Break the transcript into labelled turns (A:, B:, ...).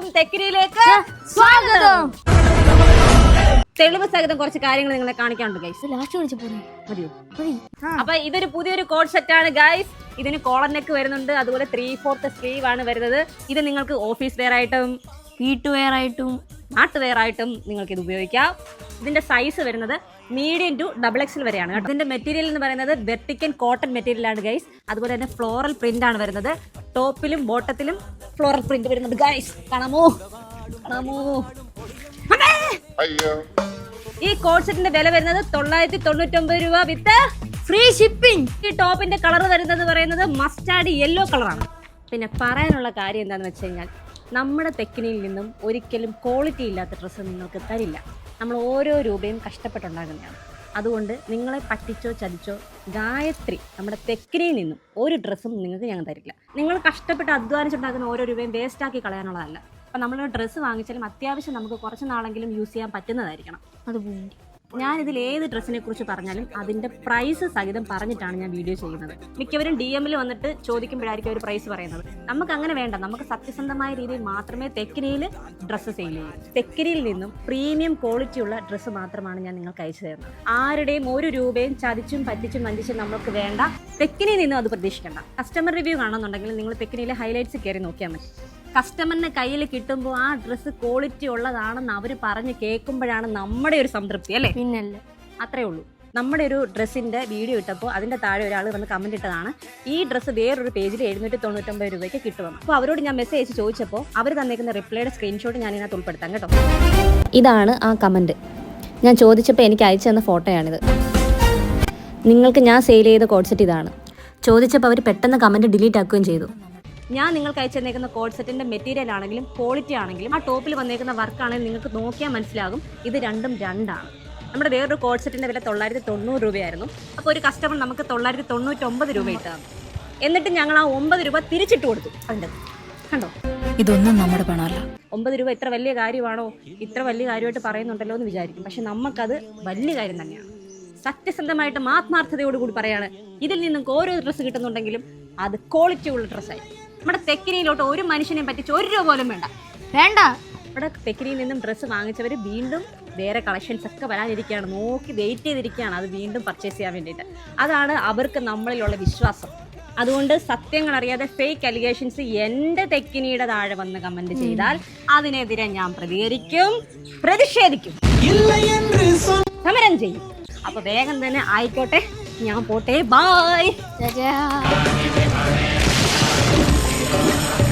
A: എല്ലാവർക്കും തെക്കിരിയിലേക്ക്
B: സ്വാഗതം.
A: തെളിവ് സഹിതം കുറച്ച് കാര്യങ്ങൾ നിങ്ങളെ കാണിക്കാനുണ്ട് ഗൈസ്
B: ലാസ്റ്റ് വിളിച്ച
A: മതിയോ?
B: മതി.
A: അപ്പൊ ഇതൊരു പുതിയൊരു കോഡ് സെറ്റ് ആണ് ഗൈസ് ഇതിന് കോളർ നെക്ക് വരുന്നുണ്ട്. അതുപോലെ ത്രീ ഫോർത്ത് സ്ലീവ് ആണ് വരുന്നത്. ഇത് നിങ്ങൾക്ക് ഓഫീസ് വെയർ ആയിട്ടും
B: വീട്ടുവെയർ ആയിട്ടും
A: നാട്ടുവെയർ ആയിട്ടും നിങ്ങൾക്ക് ഇത് ഉപയോഗിക്കാം. ഇതിന്റെ സൈസ് വരുന്നത് മീഡിയം ടു ഡബിൾ എക്സിൽ വരെയാണ് കേട്ടോ. ഇതിന്റെ മെറ്റീരിയൽ എന്ന് പറയുന്നത് വെർട്ടിക്കൻ കോട്ടൺ മെറ്റീരിയൽ ആണ് ഗൈസ് അതുപോലെ തന്നെ ഫ്ലോറൽ പ്രിന്റ് ആണ് വരുന്നത്. ടോപ്പിലും ബോട്ടത്തിലും ഫ്ലോറൽ പ്രിന്റ് വരുന്നത് ഗൈസ് കാണാമോ? കാണാമോ? അയ്യോ. ഈ കോഴ്സറ്റിന്റെ വില വരുന്നത് തൊള്ളായിരത്തി തൊണ്ണൂറ്റൊമ്പത് രൂപ വിത്ത്
B: ഫ്രീ ഷിപ്പിംഗ്
A: ഈ ടോപ്പിന്റെ കളർ വരുന്നത് പറയുന്നത് മസ്റ്റാർഡ് യെല്ലോ കളറാണ് പിന്നെ പറയാനുള്ള കാര്യം എന്താണെന്ന് വെച്ച് കഴിഞ്ഞാൽ നമ്മുടെ തെക്കിനിയിൽ നിന്നും ഒരിക്കലും ക്വാളിറ്റി ഇല്ലാത്ത ഡ്രസ്സ് നിങ്ങൾക്ക് തരില്ല. നമ്മൾ ഓരോ രൂപയും കഷ്ടപ്പെട്ടുണ്ടാകുന്നതാണ് അതുകൊണ്ട് നിങ്ങളെ പറ്റിച്ചോ ചതിച്ചോ ഗായത്രി നമ്മുടെ തെക്കിനിയിൽ നിന്നും ഒരു ഡ്രസ്സും നിങ്ങൾക്ക് ഞങ്ങൾ തരില്ല. നിങ്ങൾ കഷ്ടപ്പെട്ട് അധ്വാനിച്ചുണ്ടാക്കുന്ന ഓരോ രൂപയും വേസ്റ്റാക്കി കളയാനുള്ളതല്ല. അപ്പം നമ്മളൊരു ഡ്രസ്സ് വാങ്ങിച്ചാലും അത്യാവശ്യം നമുക്ക് കുറച്ച് നാളെങ്കിലും യൂസ് ചെയ്യാൻ പറ്റുന്നതായിരിക്കണം.
B: അത്
A: ഞാൻ ഇതിൽ ഏത് ഡ്രസ്സിനെ കുറിച്ച് പറഞ്ഞാലും അതിന്റെ പ്രൈസ് സഹിതം പറഞ്ഞിട്ടാണ് ഞാൻ വീഡിയോ ചെയ്യുന്നത്. മിക്കവരും ഡി എമ്മിൽ വന്നിട്ട് ചോദിക്കുമ്പോഴായിരിക്കും അവർ പ്രൈസ് പറയുന്നത്. നമുക്ക് അങ്ങനെ വേണ്ട. നമുക്ക് സത്യസന്ധമായ രീതിയിൽ മാത്രമേ തെക്കിനിയിൽ ഡ്രസ്സ് സെയിൽ ചെയ്യൂ. തെക്കിനിയിൽ നിന്നും പ്രീമിയം ക്വാളിറ്റി ഉള്ള ഡ്രസ്സ് മാത്രമാണ് ഞാൻ നിങ്ങൾക്ക് അയച്ചു തരുന്നത്. ആരുടെയും ഒരു രൂപയും ചതിച്ചും പറ്റിച്ചും വഞ്ചിച്ചും നമുക്ക് വേണ്ട. തെക്കിനിയിൽ നിന്നും അത് പ്രതീക്ഷിക്കേണ്ട. കസ്റ്റമർ റിവ്യൂ കാണുന്നുണ്ടെങ്കിൽ നിങ്ങൾ തെക്കിനിയിലെ ഹൈലൈറ്റ്സ് കയറി നോക്കിയാൽ മതി. കസ്റ്റമറിന് കയ്യിൽ കിട്ടുമ്പോൾ ആ ഡ്രസ്സ് ക്വാളിറ്റി ഉള്ളതാണെന്ന് അവർ പറഞ്ഞ് കേൾക്കുമ്പോഴാണ് നമ്മുടെ ഒരു സംതൃപ്തി അല്ലേ?
B: പിന്നല്ല.
A: അത്രേ ഉള്ളൂ. നമ്മുടെ ഒരു ഡ്രസ്സിന്റെ വീഡിയോ ഇട്ടപ്പോൾ അതിന്റെ താഴെ ഒരാൾ വന്ന് കമന്റ് ഇട്ടതാണ് ഈ ഡ്രസ്സ് വേറൊരു പേജിൽ എഴുന്നൂറ്റി തൊണ്ണൂറ്റൊമ്പത് രൂപയ്ക്ക് കിട്ടുമെന്ന്. അപ്പോൾ അവരോട് ഞാൻ മെസ്സേജ് അയച്ച് ചോദിച്ചപ്പോൾ അവർ തന്നേക്കുന്ന റിപ്ലൈയുടെ സ്ക്രീൻഷോട്ട് ഞാൻ ഇതിനകത്ത് ഉൾപ്പെടുത്താം കേട്ടോ. ഇതാണ് ആ കമന്റ് ഞാൻ ചോദിച്ചപ്പോൾ എനിക്ക് അയച്ചു തന്ന ഫോട്ടോയാണിത്. നിങ്ങൾക്ക് ഞാൻ സെയിൽ ചെയ്ത കോഡ്സെറ്റ് ഇതാണ്. ചോദിച്ചപ്പോൾ അവർ പെട്ടെന്ന് കമന്റ് ഡിലീറ്റ് ആക്കുകയും ചെയ്തു. ഞാൻ നിങ്ങൾക്ക് അയച്ചു തന്നേക്കുന്ന കോഡ് സെറ്റിന്റെ മെറ്റീരിയൽ ആണെങ്കിലും ക്വാളിറ്റി ആണെങ്കിലും ആ ടോപ്പിൽ വന്നേക്കുന്ന വർക്ക് ആണെങ്കിലും നിങ്ങൾക്ക് നോക്കിയാൽ മനസ്സിലാകും. ഇത് രണ്ടും രണ്ടാണ്. നമ്മുടെ വേറൊരു കോഡ് സെറ്റിന്റെ വില തൊള്ളായിരത്തി തൊണ്ണൂറ് രൂപയായിരുന്നു. അപ്പോൾ ഒരു കസ്റ്റമർ നമുക്ക് തൊള്ളായിരത്തി തൊണ്ണൂറ്റൊമ്പത് രൂപ ഇട്ടാണ് എന്നിട്ട് ഞങ്ങൾ ആ ഒമ്പത് രൂപ തിരിച്ചിട്ട് കൊടുത്തു. അതിന്റെ കണ്ടോ?
C: ഇതൊന്നും നമ്മുടെ പണമല്ല.
A: ഒമ്പത് രൂപ ഇത്ര വലിയ കാര്യമാണോ? ഇത്ര വലിയ കാര്യമായിട്ട് പറയുന്നുണ്ടല്ലോ എന്ന് വിചാരിക്കും. പക്ഷെ നമുക്കത് വലിയ കാര്യം തന്നെയാണ്. സത്യസന്ധമായിട്ടും ആത്മാർത്ഥതയോടുകൂടി പറയാണ്. ഇതിൽ നിന്നും ഓരോ ഡ്രസ്സ് കിട്ടുന്നുണ്ടെങ്കിലും അത് ക്വാളിറ്റി ഉള്ള ഡ്രസ്സായി നമ്മുടെ തെക്കിനിയിലോട്ട് ഒരു മനുഷ്യനെയും പറ്റിച്ച് ഒരു രൂപ പോലും വേണ്ട.
B: വേണ്ട.
A: ഇവിടെ തെക്കിനിയിൽ നിന്നും ഡ്രസ്സ് വാങ്ങിച്ചവർ വീണ്ടും വേറെ കളക്ഷൻസ് ഒക്കെ വരാനിരിക്കുകയാണ്. നോക്കി വെയിറ്റ് ചെയ്തിരിക്കുകയാണ് അത് വീണ്ടും പർച്ചേസ് ചെയ്യാൻ വേണ്ടിയിട്ട്. അതാണ് അവർക്ക് നമ്മളിലുള്ള വിശ്വാസം. അതുകൊണ്ട് സത്യങ്ങൾ അറിയാതെ ഫേക്ക് അലിഗേഷൻസ് എന്റെ തെക്കിനിയുടെ താഴെ വന്ന് കമന്റ് ചെയ്താൽ അതിനെതിരെ ഞാൻ പ്രതികരിക്കും പ്രതിഷേധിക്കും. സമരം ചെയ്യും. അപ്പൊ വേഗം തന്നെ ആയിക്കോട്ടെ. ഞാൻ പോട്ടെ. Bye
B: Thank you.